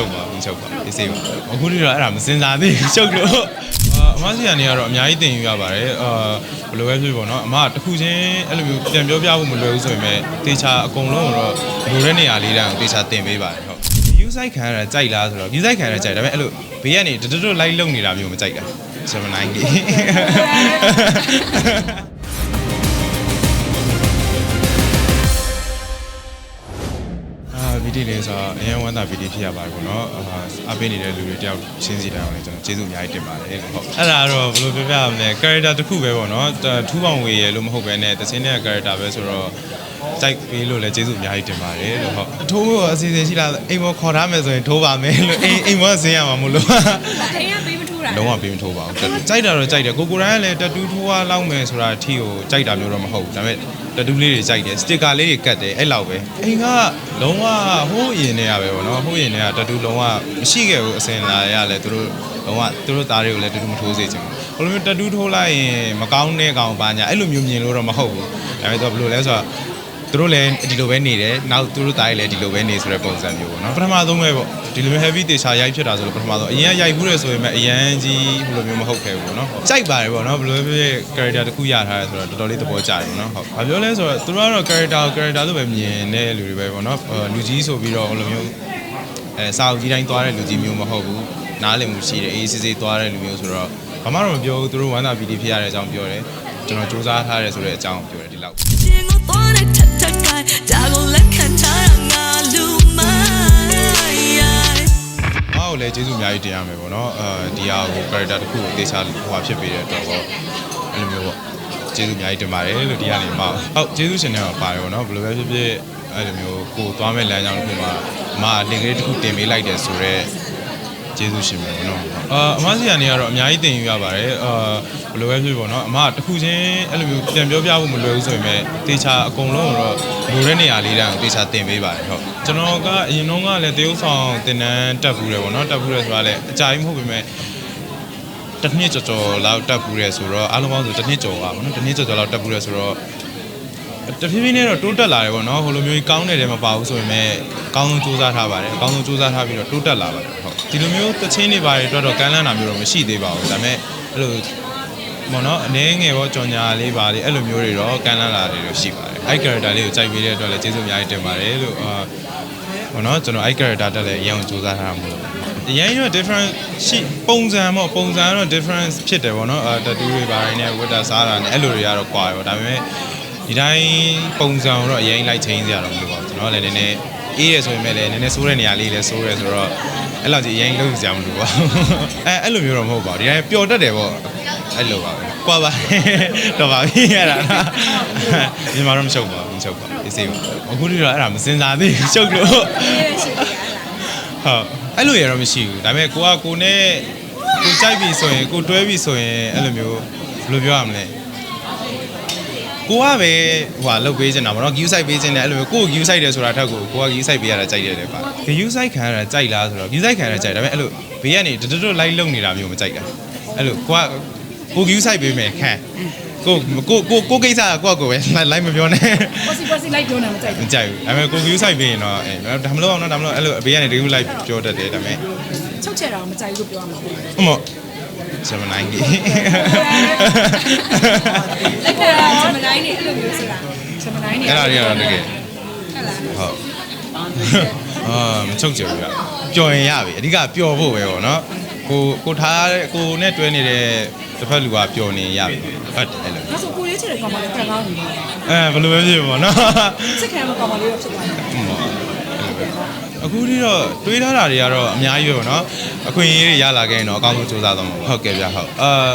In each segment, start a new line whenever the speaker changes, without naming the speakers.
ချုပ်ပါဘူးချုပ်ပါအေးဆေးပါအခုတည်းတော့အဲ့ဒါမစင်စားသေးဘူးချုပ်လို့အမဆီကနေကတော့အများကြီးတင်ယူရပါတယ်အာဘယ်လိုပဲဖြစ်ပေါ့နော်အမတခုချင်းအဲ့လိုမျိုးပြန်ပြောပြဖို့မလွယ်ဘူးဆိုပေမဲ့တေချာအကုန်လုံးတော့လိုတဲ့နေရာလေးတိုင်းကိုတေချာတင်ပေးပါတယ်ဟုတ် view site ခံရတာကြိုက်လားဆိုတော့ view site ခံရတာကြိုက်ဒါပေမဲ့အဲ့လိုဘေးကနေတွတ်တွတ်လိုက်လုံနေတာမျိုးမကြိုက်တာ7 9K ီတီလေးဆိုတော့အရင်ဝမ်းသာဗီတီဖြစ်ရပါတယ်ပေါ့နော်အပေးနေတဲ့လူတွေတယောက်ချင်းစီတိုင်းအောင်လည်းကျွန်တော်ကျေးဇူးအများကြီးတင်ပါတယ်ဟုတ်အဲ့ဒါတော့ဘယ်လိုပြောပြရမလဲ character တစ်ခုပဲပေါ့နော်ထူးပေါင်ဝေရလို့မဟုတ်ပဲねတစင်းတဲ့ character ပဲဆိုတော့ကြိုက်ပေးလို့လည်းကျေးဇူးအများကြီးတင်ပါတယ်လို့ဟုတ်ထိုးဖို့အစီအစဉ်ရှိလားအိမ်ပေါ်ခေါ်ထားမယ်ဆိုရင်ထိုးပါမယ်လို့အိမ်အိမ်ပေါ်ဆင်းရမှာမလို့
အိမ်က
လုံးဝပေးမထိုးပါဘူးကြိုက်တာတော့ကြိုက်တယ်ကိုကိုရိုင်းကလည်းတတူးထိုးအားလောက်မယ်ဆိုတာအထီကိုကြိုက်တာမျိုးတော့မဟုတ်ဘူးဒါပေမဲ့တတူးလေးတွေကြိုက်တယ်စတစ်ကာလေးတွေကတ်တယ်အဲ့လောက်ပဲအိမ်ကလုံးဝဟိုးရင်နေရပဲပေါ့နော်ဟိုးရင်နေကတတူးလုံးဝမရှိခဲ့ဘူးအစင်လာရလဲသူတို့လုံးဝသူတို့သားတွေကိုလည်းတတူးမထိုးစေချင်ဘူးဘယ်လိုမျိုးတတူးထိုးလိုက်ရင်မကောင်းတဲ့ကောင်ပါညာအဲ့လိုမျိုးမြင်လို့တော့မဟုတ်ဘူးဒါပေမဲ့သူကဘယ်လိုလဲဆိုတော့ သူတို့လည်းဒီလိုပဲနေတယ်နောက်သူတို့သားတွေလည်းဒီလိုပဲနေဆိုတဲ့ပုံစံမျိုးပေါ့နော်ပထမဆုံးပဲပေါ့ဒီလိုမျိုး heavy တေချာရိုက်ဖြစ်တာဆိုလို့ပထမဆုံးအရင်ကရိုက်ဘူးတယ်ဆိုရင်လည်းအရန်ကြီးဘယ်လိုမျိုးမဟုတ်ခဲ့ဘူးပေါ့နော်ကြိုက်ပါတယ်ပေါ့နော်ဘယ်လိုပဲဖြစ်ဖြစ် character တစ်ခုရထားတယ်ဆိုတော့တော်တော်လေးသဘောကျတယ်ပေါ့နော်ဟုတ်ဘာပြောလဲဆိုတော့သူတို့ကတော့ character character လို့ပဲမြင်တဲ့လူတွေပဲပေါ့နော်ဟိုလူကြီးဆိုပြီးတော့ဘယ်လိုမျိုးအဲစာအုပ်ကြီးတိုင်းသွားတဲ့လူကြီးမျိုးမဟုတ်ဘူးနားလည်မှုရှိတယ်အေးစစ်စစ်သွားတဲ့လူမျိုးဆိုတော့ဘာမှတော့မပြောဘူးသူတို့ဝမ်းသာပီတိဖြစ်ရတဲ့အကြောင်းပြောတယ်ကျွန်တော်စူးစမ်းထားတယ်ဆိုတဲ့အကြောင်းပြောတယ်ဒီလောက် လည်းကျေးဇူးအများကြီးတင်ရမယ်ပေါ့နော်အဲဒီဟာကို character တစ်ခုကိုတေချာဟိုဟာဖြစ်ပေးတဲ့အတွက်ပေါ့အဲ့လိုမျိုးပေါ့ကျေးဇူးအများကြီးတင်ပါတယ်လို့ဒီကနေမှဟုတ်ကျေးဇူးရှင်တွေကပါတယ်ပေါ့နော်ဘယ်လိုပဲဖြစ်ဖြစ်အဲ့လိုမျိုးကိုသွားမဲ့လမ်းကြောင်းတစ်ခုမှာအမလင်ကလေးတစ်ခုတင်ပေးလိုက်တယ်ဆိုတော့ ကျေးဇူးရှင်ပဲပေါ့နော်အာအမစီကနေကတော့အများကြီးတင်ယူရပါတယ်အာဘယ်လိုပဲဖြစ်ပေါ့နော်အမကတစ်ခုချင်းအဲ့လိုမျိုးပြန်ပြောပြဖို့မလွယ်ဘူးဆိုရင်ပဲတေချာအကုန်လုံးတော့လိုတဲ့နေရာလေးတိုင်းကိုတေချာတင်ပေးပါတယ်ဟုတ်ကျွန်တော်ကအရင်တော့ကလည်းတရုပ်ဆောင်တင်တန်းတက်ဘူးတယ်ပေါ့နော်တက်ဘူးတယ်ဆိုတာလည်းအကြိုက်မဟုတ်ပေမဲ့တစ်နှစ်ကျော်ကျော်လောက်တက်ဘူးတယ်ဆိုတော့အားလုံးပေါင်းဆိုတစ်နှစ်ကျော်ပါပေါ့နော်တစ်နှစ်ကျော်ကျော်လောက်တက်ဘူးတယ်ဆိုတော့ တဖြည်းဖြည်းနဲ့တော့တိုးတက်လာတယ်ပေါ့နော်ဟိုလိုမျိုးကောင်းတယ်တယ်မပါဘူးဆိုရင်လည်းအကောင်းဆုံးစူးစမ်းထားပါတယ်အကောင်းဆုံးစူးစမ်းထားပြီးတော့တိုးတက်လာပါတယ်ဟုတ်ဒီလိုမျိုးတချင်းတွေပါတယ်အတွက်တော့ကမ်းလှမ်းတာမျိုးတော့မရှိသေးပါဘူးဒါပေမဲ့အဲ့လိုပေါ့နော်အနေငယ်ပေါ့ကြော်ညာလေးပါလေအဲ့လိုမျိုးတွေတော့ကမ်းလှမ်းလာတယ်လို့ရှိပါတယ်အဲ့ character လေးကိုကြိုက်ပေးတဲ့အတွက်လည်းကျေးဇူးအများကြီးတင်ပါတယ်လို့အာပေါ့နော်ကျွန်တော်အဲ့ character တက်လည်းအရင်ကစူးစမ်းထားတာမလို့အရင်တော့ different ရှိပုံစံပေါ့ပုံစံကတော့ difference ဖြစ်တယ်ပေါ့နော်အာတတူးတွေပါတယ်နဲ့ဝတ်တာစားတာနဲ့အဲ့လိုတွေကတော့ကွာရောဒါပေမဲ့ ဒီတိုင်းပုံစံတော့အရင်လိုက်ချင်းစရာတော့မလိုပါဘူးကျွန်တော်ကလည်းနည်းနည်းအေးရဆိုရင်လည်းနည်းနည်းစိုးတဲ့နေရာလေးလည်းစိုးရဲဆိုတော့အဲ့လောက်ကြီးအရင်လုံးစရာမလိုပါဘူးအဲအဲ့လိုမျိုးတော့မဟုတ်ပါဘူးဒီတိုင်းပျော်တတ်တယ်ပေါ့အဲ့လိုပါပဲကွာပါတော့ပါပြီအဲ့ဒါမြန်မာတော့မချုပ်ပါဘူးမချုပ်ပါဘူးအေးစေးပါအခုထိတော့အဲ့ဒါမစင်စားသေးဘူးချုပ်လို့ဟုတ်အဲ့လိုရတော့မရှိဘူးဒါပေမဲ့ကိုကကိုနဲ့ကိုကြိုက်ပြီဆိုရင်ကိုတွဲပြီဆိုရင်အဲ့လိုမျိုးဘယ်လိုပြောရမလဲ ကိုကပဲဟိုဟာလုတ်ပေးနေတာဗောနော် view site ပေးခြင်းတယ်အဲ့လိုမျိုးကိုကို view site တယ်ဆိုတာထက်ကိုကိုက view site ပေးရတာကြိုက်တယ်လေပါ view site ခံရတာကြိုက်လားဆိုတော့ view site ခံရတာကြိုက်ဒါပေမဲ့အဲ့လိုဘေးကနေတွတ်တွတ်လိုက်လုံနေတာမျိုးမကြိုက်တာအဲ့လိုကိုကကို view site ပေးမယ်ခံကိုကိုကိုကိုကိစ္စကကိုကကိုပဲလိုက်မပြောနဲ့
ပေါ်စီပေါ်စီလိုက်ပြောနေမှာကြိုက်
မကြိုက်ဘူးဒါပေမဲ့ကို view site ပေးရင်တော့အဲဒါမလို့အောင်တော့ဒါမလို့အဲ့လိုဘေးကနေ view like ပြောတတ်တယ်ဒါပေမဲ့
ချုပ်ချယ်တာမကြိုက်ဘူးပြောမှာပေါ့
ဟိုမ 79ကြီး
လက်ခံတာဂျမနိုင်နေအဲ့လိုမျိုးဆိုတာဂျမနိုင်နေ
အဲ့ဒါတွေကတော့တကယ်
ဟုတ်လား
ဟုတ်အာမချုပ်ကြဘူးပြပျော်ရင်ရပြီအဓိကပျော်ဖို့ပဲပေါ့နော်ကိုကိုထားတဲ့ကိုနဲ့တွဲနေတဲ့တစ်ဖက်လူကပျော်နေရပြီဟုတ်တယ်အဲ့လို
ဒါဆိုကိုလေးချယ်တဲ့ကောင်မလေးခံကောင်းနေတယ်
အဲဘယ်လိုပဲဖြစ်ပေါ့နော်
စစ်ခံမကောင်မလေးတော့ဖြစ်သွားတယ်
အခုထိတော့တွေးထားတာတွေကတော့အများကြီးပဲပေါ့နော်အခွင့်အရေးတွေရလာခဲ့ရင်တော့အကောင်းဆုံးစူးစမ်းသွားမှာပေါ့ဟုတ်ကဲ့ဗျဟုတ်အာ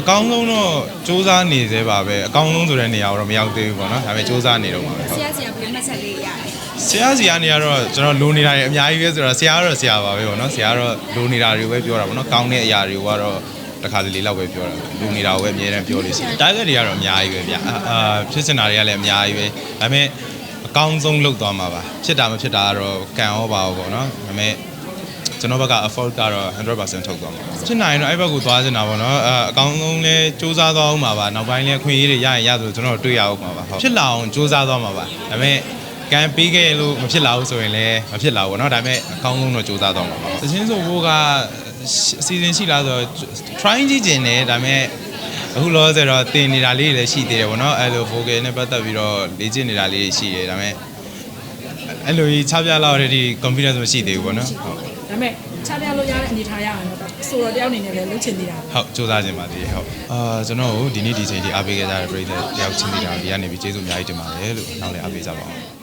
အကောင်းဆုံးတော့စူးစမ်းနေသေးပါပဲအကောင်းဆုံးဆိုတဲ့နေရာကိုတော့မရောက်သေးဘူးပေါ့နော်ဒါပေမဲ့စူးစမ်းနေတော့မှာပဲဟုတ်
ဆရာဆရာဘယ်လိုမှတ်ချက်လေးရတယ်
ဆရာစီကနေကတော့ကျွန်တော်လိုနေတာတွေအများကြီးပဲဆိုတော့ဆရာကတော့ဆရာပါပဲပေါ့နော်ဆရာကတော့လိုနေတာတွေပဲပြောတာပေါ့နော်ကောင်းတဲ့အရာတွေကတော့တစ်ခါတလေလောက်ပဲပြောတာပဲလိုနေတာကိုပဲအများအားပြောလို့ရှိတယ် target တွေကတော့အများကြီးပဲဗျအာအာဖြစ်စင်တာတွေကလည်းအများကြီးပဲဒါပေမဲ့ အကောင်းဆုံးလုပ်သွားမှာပါဖြစ်တာမဖြစ်တာကတော့ကံဩပါဘူးပေါ့နော်ဒါပေမဲ့ကျွန်တော်ဘက်က afford ကတော့100%ထုတ်သွားမှာပါဖြစ်နိုင်ရင်တော့အဲ့ဘက်ကိုသွားချင်တာပေါ့နော်အအကောင်းဆုံးလဲစူးစမ်းသွားအောင်ပါပါနောက်ပိုင်းလဲအခွင့်အရေးတွေရရင်ရဆိုကျွန်တော်တို့တွေ့ရအောင်ပါပါဟုတ်ဖြစ်လာအောင်စူးစမ်းသွားမှာပါဒါပေမဲ့ ကံပေးခဲ့လို့မဖြစ်လာဘူးဆိုရင်လည်းမဖြစ်လာဘူးเนาะဒါပေမဲ့အကောင်းဆုံးတော့စူးစမ်းတော့မှာပါသချင်းဆိုဖို့ကအစီအစဉ်ရှိလားဆိုတော့ try ကြည့်ကျင်တယ်ဒါပေမဲ့ အခုလောဆယ်တော့တင်နေတာလေးတွေလည်းရှိသေးတယ်ဗောနော်အဲ့လို vocal နဲ့ပတ်သက်ပြီးတော့လေ့ကျင့်နေတာလေးတွေရှိတယ်ဒါပေမဲ့အဲ့လိုကြီးချပြလောက်တဲ့ဒီ confidence မရှိသေးဘူးဗောနော်ဟုတ်
ဒါပေမဲ့ချပြလို့ရတဲ့အနေထားရအောင်တော့ဆိုတော့တယောက်အနေနဲ့လည်းလုပ်ချင်နေတာ
ဟုတ်စူးစမ်းခြင်းပါသေးတယ်ဟုတ်အာကျွန်တော်တို့ဒီနေ့ဒီချိန်ဒီအားပေးခဲ့ကြတဲ့ပရိသတ်တယောက်ချင်းစီတောင်ဒီကနေပြီးကျေးဇူးအများကြီးတင်ပါတယ်လို့နောက်လည်းအားပေးကြပါအောင်